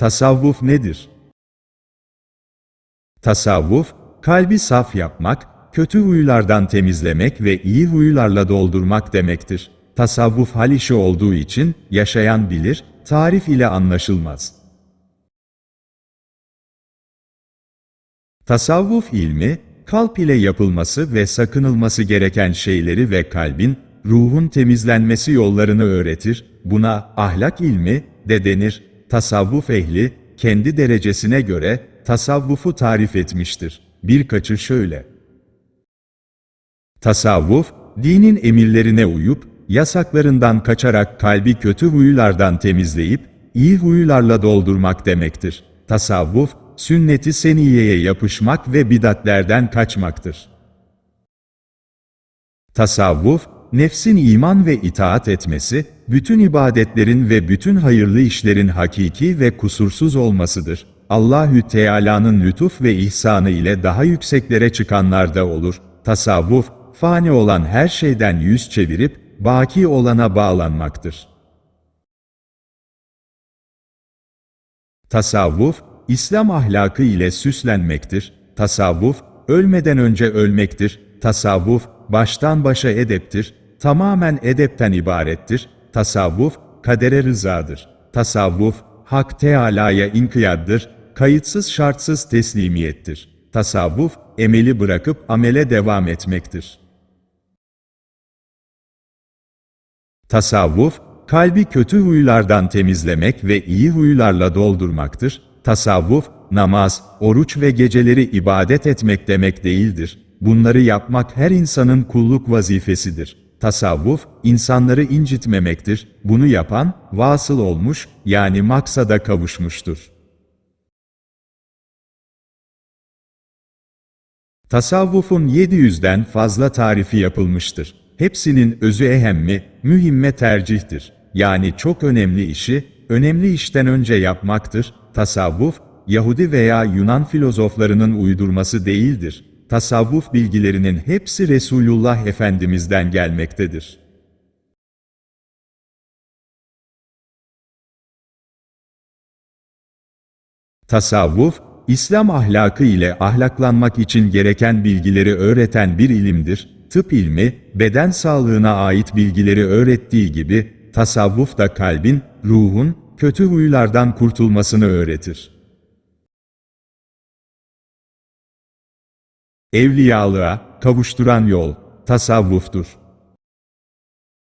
Tasavvuf nedir? Tasavvuf, kalbi saf yapmak, kötü huylardan temizlemek ve iyi huylarla doldurmak demektir. Tasavvuf hal işi olduğu için, yaşayan bilir, tarif ile anlaşılmaz. Tasavvuf ilmi, kalp ile yapılması ve sakınılması gereken şeyleri ve kalbin, ruhun temizlenmesi yollarını öğretir, buna ahlak ilmi de denir. Tasavvuf ehli, kendi derecesine göre tasavvufu tarif etmiştir. Birkaçı şöyle. Tasavvuf, dinin emirlerine uyup, yasaklarından kaçarak kalbi kötü huylardan temizleyip, iyi huylarla doldurmak demektir. Tasavvuf, sünnet-i seniyeye yapışmak ve bidatlerden kaçmaktır. Tasavvuf, nefsin iman ve itaat etmesi, bütün ibadetlerin ve bütün hayırlı işlerin hakiki ve kusursuz olmasıdır. Allahü Teala'nın lütuf ve ihsanı ile daha yükseklere çıkanlar da olur. Tasavvuf, fani olan her şeyden yüz çevirip, baki olana bağlanmaktır. Tasavvuf, İslam ahlakı ile süslenmektir. Tasavvuf, ölmeden önce ölmektir. Tasavvuf, baştan başa edeptir. Tamamen edepten ibarettir. Tasavvuf, kadere rızadır. Tasavvuf, Hak Teâlâ'ya inkiyaddır. Kayıtsız şartsız teslimiyettir. Tasavvuf, emeli bırakıp amele devam etmektir. Tasavvuf, kalbi kötü huylardan temizlemek ve iyi huylarla doldurmaktır. Tasavvuf, namaz, oruç ve geceleri ibadet etmek demek değildir. Bunları yapmak her insanın kulluk vazifesidir. Tasavvuf, insanları incitmemektir. Bunu yapan, vasıl olmuş, yani maksada kavuşmuştur. Tasavvufun 700'den fazla tarifi yapılmıştır. Hepsinin özü ehemmi, mühimme tercihtir. Yani çok önemli işi, önemli işten önce yapmaktır. Tasavvuf, Yahudi veya Yunan filozoflarının uydurması değildir. Tasavvuf bilgilerinin hepsi Resulullah Efendimiz'den gelmektedir. Tasavvuf, İslam ahlakı ile ahlaklanmak için gereken bilgileri öğreten bir ilimdir. Tıp ilmi, beden sağlığına ait bilgileri öğrettiği gibi, tasavvuf da kalbin, ruhun, kötü huylardan kurtulmasını öğretir. Evliyalığa, kavuşturan yol, tasavvuftur.